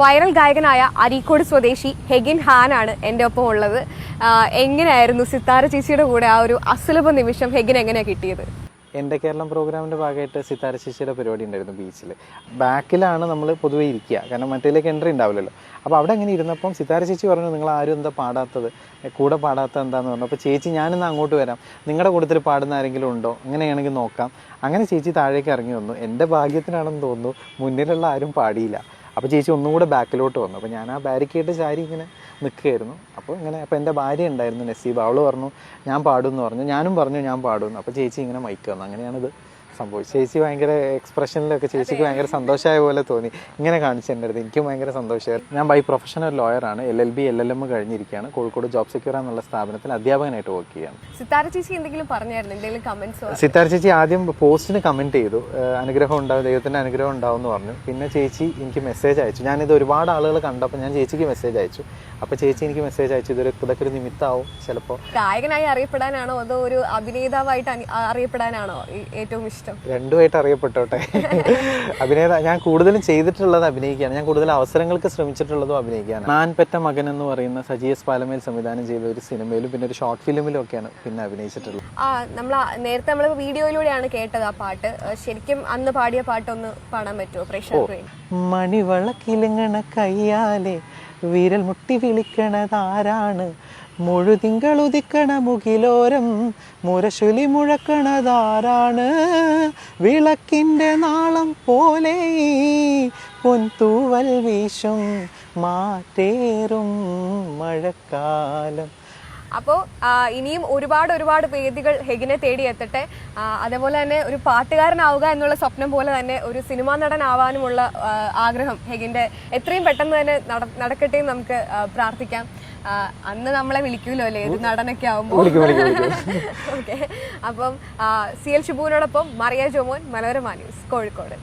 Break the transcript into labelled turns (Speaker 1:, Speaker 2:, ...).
Speaker 1: Viral ഗായകനായ Areekode സ്വദേശി Hagin Han ആണ് എന്റെ ഒപ്പം ഉള്ളത്. എങ്ങനെയായിരുന്നു സിത്താര ചേച്ചിയുടെ കൂടെ ആ ഒരു അസുലഭ നിമിഷം ഹെഗിൻ എങ്ങനെയാ കിട്ടിയത്?
Speaker 2: എന്റെ കേരളം പ്രോഗ്രാമിന്റെ ഭാഗമായിട്ട് സിത്താര ശിശിയുടെ പരിപാടി ഉണ്ടായിരുന്നു ബീച്ചിൽ. ബാക്കിലാണ് നമ്മൾ പൊതുവേ ഇരിക്കുക. കാരണം മറ്റേലേക്ക് എൻട്രി ഉണ്ടാവില്ലല്ലോ. അപ്പോൾ അവിടെ അങ്ങനെ ഇരുന്നപ്പം സിത്താര ചേച്ചി പറഞ്ഞു നിങ്ങൾ ആരും എന്താ പാടാത്തത്? കൂടെ പാടാത്ത എന്താന്ന് പറഞ്ഞു. അപ്പോൾ ചേച്ചി ഞാനിന്ന് അങ്ങോട്ട് വരാം. നിങ്ങളുടെ കൂട്ടത്തിൽ പാടുന്ന ആരെങ്കിലും ഉണ്ടോ? അങ്ങനെയാണെങ്കിൽ നോക്കാം. അങ്ങനെ ചേച്ചി താഴേക്ക് ഇറങ്ങി വന്നു. എന്റെ ഭാഗ്യത്തിനാണെന്ന് തോന്നുന്നു മുന്നിലുള്ള ആരും പാടിയില്ല. അപ്പോൾ ചേച്ചി ഒന്നും കൂടെ ബാക്കിലോട്ട് വന്നു. അപ്പോൾ ഞാൻ ആ ബാരിക്കേഡ് ചാരി ഇങ്ങനെ നിൽക്കുകയായിരുന്നു. അപ്പോൾ ഇങ്ങനെ അപ്പോൾ എന്റെ ഭാര്യ ഉണ്ടായിരുന്നു നസീബ്. അവൾ പറഞ്ഞു ഞാൻ പാടുമെന്ന് പറഞ്ഞു. ഞാനും പറഞ്ഞു ഞാൻ പാടുമെന്ന്. അപ്പോൾ ചേച്ചി ഇങ്ങനെ മൈക്ക് വന്നു അങ്ങനെയാണിത്. സംഭവിച്ചത് ചേച്ചി ഭയങ്കര എക്സ്പ്രഷനിലൊക്കെ ചേച്ചിക്ക് ഭയങ്കര സന്തോഷമായ പോലെ തോന്നി. ഇങ്ങനെ കാണിച്ചു എന്റെ അടുത്ത്. എനിക്കും ഭയങ്കര സന്തോഷമായിരുന്നു ഞാൻ by professional ലോയറാണ് L L B L L M കഴിഞ്ഞിരിക്കുകയാണ്. കോഴിക്കോട് ജോബ് സെക്യൂർ എന്നുള്ള സ്ഥാപനത്തിൽ അധ്യാപകനായിട്ട് വർക്ക് ചെയ്യാം
Speaker 1: സിത്താര ചേച്ചി എന്തെങ്കിലും പറഞ്ഞായിരുന്നു? എന്തെങ്കിലും കമന്റ്സ്
Speaker 2: സിത്താര ചേച്ചി ആദ്യം പോസ്റ്റിന് കമന്റ് ചെയ്തു. അനുഗ്രഹം ഉണ്ടാവും ദൈവത്തിന്റെ അനുഗ്രഹം ഉണ്ടാവും എന്ന് പറഞ്ഞു. പിന്നെ ചേച്ചി എനിക്ക് മെസ്സേജ് അയച്ചു. ഞാനിത് ഒരുപാട് ആളുകൾ കണ്ടപ്പോൾ ഞാൻ ചേച്ചിക്ക് മെസ്സേജ് അയച്ചു. അപ്പോൾ ചേച്ചി എനിക്ക് മെസ്സേജ് അയച്ചു. ഇതൊരു ഇതൊക്കെ ഒരു നിമിത്തമാവും ചിലപ്പോൾ
Speaker 1: ഗായകനായി അറിയപ്പെടാനാണോ? അതോ ഒരു അഭിനേതാവായിട്ട് അറിയപ്പെടാനാണോ ഏറ്റവും ഇഷ്ടം?
Speaker 2: രണ്ടുമായിട്ട് അറിയപ്പെട്ടോട്ടെ. അഭിനേത ഞാൻ കൂടുതലും ചെയ്തിട്ടുള്ളത് അഭിനയിക്കുകയാണ്. ഞാൻ കൂടുതൽ അവസരങ്ങൾക്ക് ശ്രമിച്ചിട്ടുള്ളതും അഭിനയിക്കുകയാണ്. ഞാൻ പെറ്റ മകൻ എന്ന് പറയുന്ന സജി എസ് പാലമേൽ സംവിധാനം ചെയ്ത ഒരു സിനിമയിലും പിന്നെ ഒരു ഷോർട്ട് ഫിലിമിലും ഒക്കെയാണ് പിന്നെ അഭിനയിച്ചിട്ടുള്ളത്.
Speaker 1: ആ നമ്മൾ നേരത്തെ നമ്മൾ വീഡിയോയിലൂടെയാണ് കേട്ടത് ആ പാട്ട്. ശരിക്കും അന്ന് പാടിയ പാട്ടൊന്ന് പാടാൻ പറ്റുമോ പ്രേക്ഷകർക്ക്
Speaker 2: മണിവളക്കിലുങ്ങണ കയ്യാലെ വിരൽ മുട്ടി വിളിക്കണതാരാണ് മുഴുതിങ്കളുദിക്കണ മുകിലോരം മുരശുലി മുഴക്കണതാരാണ്? വിളക്കിന്റെ നാളം പോലെ പൊൻതൂവൽ വീശും മാറ്റേറും മഴക്കാലം.
Speaker 1: അപ്പോൾ ഇനിയും ഒരുപാട് ഒരുപാട് വേദികൾ ഹെഗിനെ തേടി എത്തട്ടെ. അതേപോലെ തന്നെ ഒരു പാട്ടുകാരനാവുക എന്നുള്ള സ്വപ്നം പോലെ തന്നെ ഒരു സിനിമാ നടനാവാനുമുള്ള ആഗ്രഹം ഹെഗിന്റെ എത്രയും പെട്ടെന്ന് തന്നെ നട- നടക്കട്ടെ എന്ന് നമുക്ക് പ്രാർത്ഥിക്കാം. അന്ന് നമ്മളെ വിളിക്കൂലോ അല്ലേ? ഒരു നടനൊക്കെ ആവുമ്പോൾ. ഓക്കെ. അപ്പം സി എൽ ഷിബുവിനോടൊപ്പം മറിയ ജോമോൻ മനോരമ ന്യൂസ് കോഴിക്കോട്.